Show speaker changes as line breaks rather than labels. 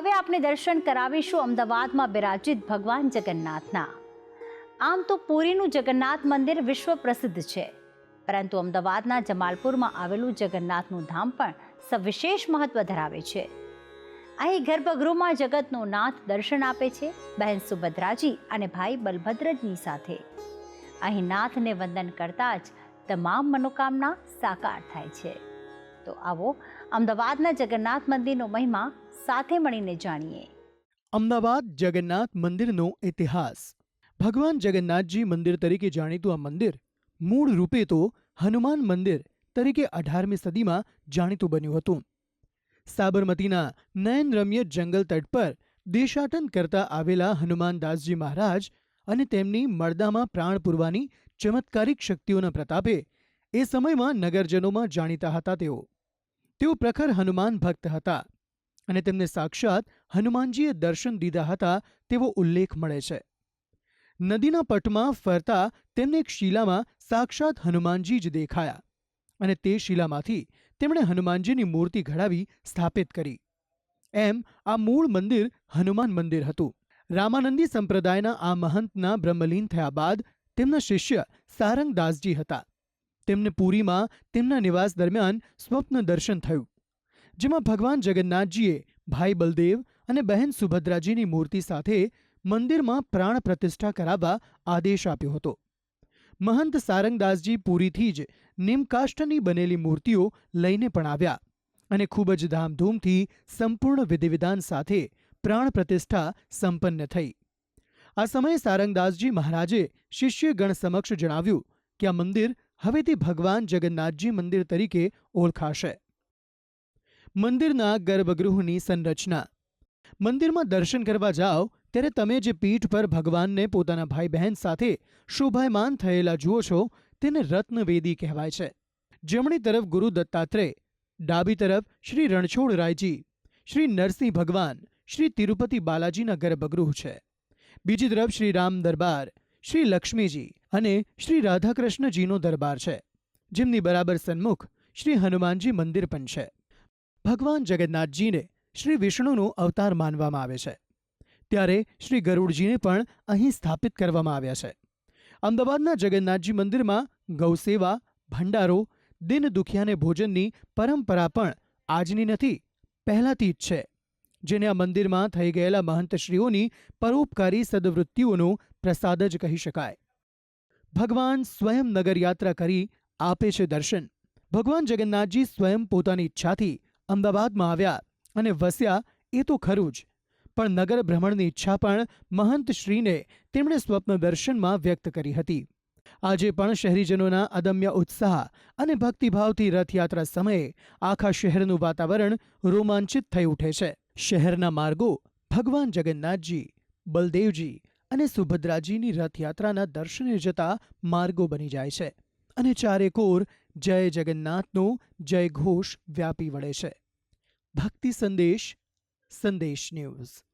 હવે આપણે દર્શન કરાવીશું અમદાવાદમાં બિરાજિત ભગવાન જગન્નાથના. આમ તો પુરીનું જગન્નાથ મંદિર વિશ્વ પ્રસિદ્ધ છે, પરંતુ અમદાવાદના જમાલપુરમાં આવેલું જગન્નાથનું ધામ પણ સવિશેષ મહત્વ ધરાવે છે. અહીં ગર્ભગૃહમાં જગતનો નાથ દર્શન આપે છે, બહેન સુભદ્રાજી અને ભાઈ બલભદ્રજની સાથે. અહીં નાથને વંદન કરતા જ તમામ મનોકામના સાકાર થાય છે. તો આવો, અમદાવાદના જગન્નાથ મંદિરનો મહિમા સાથે મળીને જાણીએ.
અમદાવાદ જગન્નાથ મંદિરનો ઇતિહાસ. ભગવાન જગન્નાથજી મંદિર તરીકે જાણીતું આ મંદિર મૂળ રૂપે તો હનુમાન મંદિર તરીકે અઢારમી સદીમાં જાણીતું બન્યું હતું. સાબરમતીના નયનરમ્ય જંગલ તટ પર દેશાટન કરતા આવેલા હનુમાનદાસજી મહારાજ અને તેમની મળદામાં પ્રાણ પૂરવાની ચમત્કારિક શક્તિઓના પ્રતાપે એ સમયમાં નગરજનોમાં જાણીતા હતા તેઓ. તેઓ પ્રખર હનુમાન ભક્ત હતા. અને તેમને સાક્ષાત હનુમાનજીએ દર્શન દીધા હતા તેવો ઉલ્લેખ મળે છે. નદીના પટમાં ફરતા તેમને એક શિલામાં સાક્ષાત હનુમાનજી જ દેખાયા અને તે શિલામાંથી તેમણે હનુમાનજીની મૂર્તિ ઘડાવી સ્થાપિત કરી. એમ આ મૂળ મંદિર હનુમાન મંદિર હતું. રામાનંદી સંપ્રદાયના આ મહંતના બ્રહ્મલીન થયા બાદ તેમના શિષ્ય સારંગદાસજી હતા. તેમને પુરીમાં તેમના નિવાસ દરમિયાન સ્વપ્ન દર્શન થયું. જેમાં ભગવાન જગન્નાથજીએ ભાઈ બલદેવ અને બહેન સુભદ્રાજીની મૂર્તિ સાથે મંદિરમાં પ્રાણ પ્રતિષ્ઠા કરાવવા આદેશ આપ્યો હતો. મહંત સારંગદાસજી પુરીથી જ નિમકાષ્ઠની બનેલી મૂર્તિઓ લઈને પણ આવ્યા અને ખૂબ જ ધામધૂમથી સંપૂર્ણ વિધિવિધાન સાથે પ્રાણ પ્રતિષ્ઠા સંપન્ન થઈ. આ સમયે સારંગદાસજી મહારાજે શિષ્યગણ સમક્ષ જણાવ્યું કે આ મંદિર હવેથી ભગવાન જગન્નાથજી મંદિર તરીકે ઓળખાશે. મંદિરના ગર્ભગૃહની સંરચના. મંદિરમાં દર્શન કરવા જાઓ, ત્યારે તમે જે પીઠ પર ભગવાનને પોતાના ભાઈ બહેન સાથે શોભાયમાન થયેલા જુઓ છો, તેને રત્નવેદી કહેવાય છે. જમણી તરફ ગુરુ દત્તાત્રેય, ડાબી તરફ શ્રી રણછોડરાયજી શ્રી નરસિંહ ભગવાન, શ્રી તિરુપતિ બાલાજીના ગર્ભગૃહ છે. બીજી તરફ શ્રી રામ દરબાર, શ્રી લક્ષ્મીજી અને શ્રી રાધાકૃષ્ણજીનો દરબાર છે. જેમની બરાબર સન્મુખ શ્રી હનુમાનજી મંદિર પણ છે. ભગવાન જગન્નાથજીને શ્રી વિષ્ણુનો અવતાર માનવામાં આવે છે. ત્યારે શ્રી ગરુડજીને પણ અહીં સ્થાપિત કરવામાં આવ્યા છે. અમદાવાદના જગન્નાથજી મંદિરમાં ગૌસેવા, ભંડારો, દિન દુખિયાને ભોજનની પરંપરા પણ આજની નથી, પહેલાથી જ છે. જેને આ મંદિરમાં થઈ ગયેલા મહંતશ્રીઓની પરોપકારી સદવૃત્તિઓનો પ્રસાદ જ કહી શકાય. ભગવાન સ્વયં નગરયાત્રા કરી આપે છે દર્શન. ભગવાન જગન્નાથજી સ્વયં પોતાની ઈચ્છાથી અમદાવાદમાં આવ્યા અને વસ્યા એ તો ખરું જ. પણ નગર ભ્રમણની ઈચ્છા પણ મહંત શ્રીને તેમણે સ્વપ્ન દર્શનમાં વ્યક્ત કરી હતી. આજે પણ શહેરીજનોના અદમ્ય ઉત્સાહ અને ભક્તિભાવથી રથયાત્રા સમયે આખા શહેરનું વાતાવરણ રોમાંચિત થઈ ઉઠે છે. શહેરના માર્ગો ભગવાન જગન્નાથજી, બલદેવજી અને સુભદ્રાજીની રથયાત્રાના દર્શને જતા માર્ગો બની જાય છે અને ચારેકોર જય જગન્નાથનો જય ઘોષ વ્યાપી વળે છે. ભક્તિ સંદેશ સંદેશ ન્યૂઝ.